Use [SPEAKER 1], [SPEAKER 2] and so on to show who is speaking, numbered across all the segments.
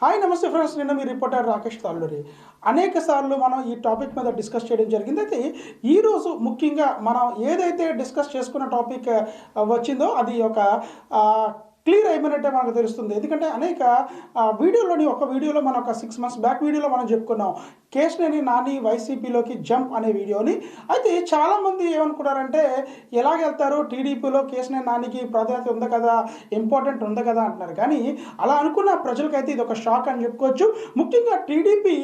[SPEAKER 1] Hi నమస్తే friends నిన్న మీ reporter Rakesh Talluri. అనేక సార్లు మనం ఈ టాపిక్ మీద డిస్కస్ చేయడం జరిగింది. అయితే ఈరోజు ముఖ్యంగా మనం ఏదైతే డిస్కస్ చేసుకున్న టాపిక్ వచ్చిందో అది ఒక క్లియర్ అయిపోయినట్టే మనకు తెలుస్తుంది. ఎందుకంటే అనేక వీడియోలోని ఒక వీడియోలో మనం ఒక సిక్స్ మంత్స్ బ్యాక్ వీడియోలో మనం చెప్పుకున్నాం. కేశనేని నాని వైసీపీలోకి జంప్ అనే వీడియోని. అయితే చాలామంది ఏమనుకున్నారంటే ఎలాగెళ్తారు టీడీపీలో కేశనేని నానికి ప్రాధాన్యత ఉంది కదా? ఇంపార్టెంట్ ఉంది కదా? అంటున్నారు. కానీ అలా అనుకున్న ప్రజలకైతే ఇది ఒక షాక్ అని చెప్పుకోవచ్చు. ముఖ్యంగా టీడీపీ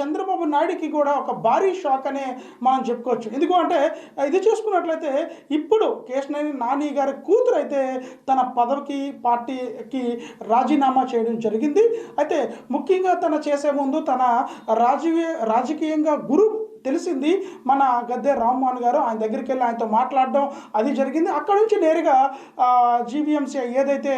[SPEAKER 1] చంద్రబాబు నాయుడికి కూడా ఒక భారీ షాక్ అనే మనం చెప్పుకోవచ్చు. ఎందుకు అంటే ఇది చూసుకున్నట్లయితే ఇప్పుడు కేశనేని నాని గారి కూతురు అయితే తన పద పదవికి పార్టీకి రాజీనామా చేయడం జరిగింది. అయితే ముఖ్యంగా తన చేసే ముందు తన రాజకీయ రాజకీయంగా గురు తెలిసింది మన గద్దె రామ్మోహన్ గారు ఆయన దగ్గరికి వెళ్ళి ఆయనతో మాట్లాడడం అది జరిగింది. అక్కడ నుంచి నేరుగా జీవీఎంసీ ఏదైతే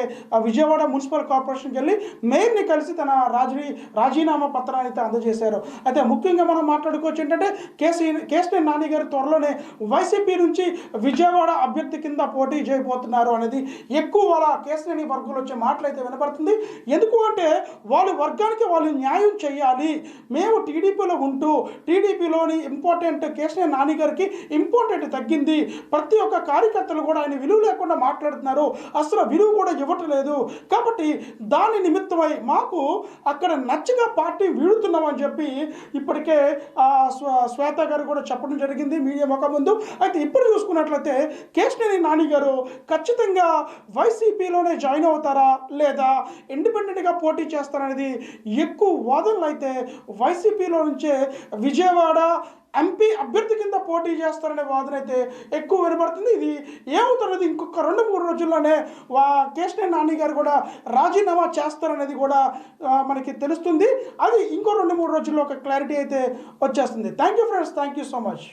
[SPEAKER 1] విజయవాడ మున్సిపల్ కార్పొరేషన్కి వెళ్ళి మేయర్ని కలిసి తన రాజీ రాజీనామా పత్రాన్ని అయితే అందజేశారు. అయితే ముఖ్యంగా మనం మాట్లాడుకోవచ్చు ఏంటంటే కేసీ కేసీ నాని గారు త్వరలోనే వైసీపీ నుంచి విజయవాడ అభ్యర్థి కింద పోటీ చేయబోతున్నారు అనేది ఎక్కువ వాళ్ళ కేసీనేని వర్గంలో వచ్చే మాటలు అయితే వినపడుతుంది. ఎందుకు అంటే వాళ్ళ వర్గానికి వాళ్ళు న్యాయం చేయాలి. మేము టీడీపీలో ఉంటూ టీడీపీలోని ఇంపార్టెంట్ కేశనే నాని గారికి ఇంపార్టెంట్ తగ్గింది. ప్రతి ఒక్క కార్యకర్తలు కూడా ఆయన విలువ లేకుండా మాట్లాడుతున్నారు. అసలు విలువ కూడా ఇవ్వట్లేదు. కాబట్టి దాని నిమిత్తమై మాకు అక్కడ నచ్చగా పార్టీ వీడుతున్నామని చెప్పి ఇప్పటికే శ్వేత గారు కూడా చెప్పడం జరిగింది మీడియా ఒక ముందు. అయితే ఇప్పుడు చూసుకున్నట్లయితే కేశనేని నాని గారు ఖచ్చితంగా వైసీపీలోనే జాయిన్ అవుతారా లేదా ఇండిపెండెంట్గా పోటీ చేస్తారనేది ఎక్కువ వాదనలు అయితే వైసీపీలో నుంచే విజయవాడ ఎంపీ అభ్యర్థి కింద పోటీ చేస్తారనే వాదన అయితే ఎక్కువ వినబడుతుంది. ఇది ఏమవుతున్నది ఇంకొక రెండు మూడు రోజుల్లోనే వా కేశనే నాని గారు కూడా రాజీనామా చేస్తారనేది కూడా మనకి తెలుస్తుంది. అది ఇంకో రెండు మూడు రోజుల్లో ఒక క్లారిటీ అయితే వచ్చేస్తుంది. Thank you friends thank you so much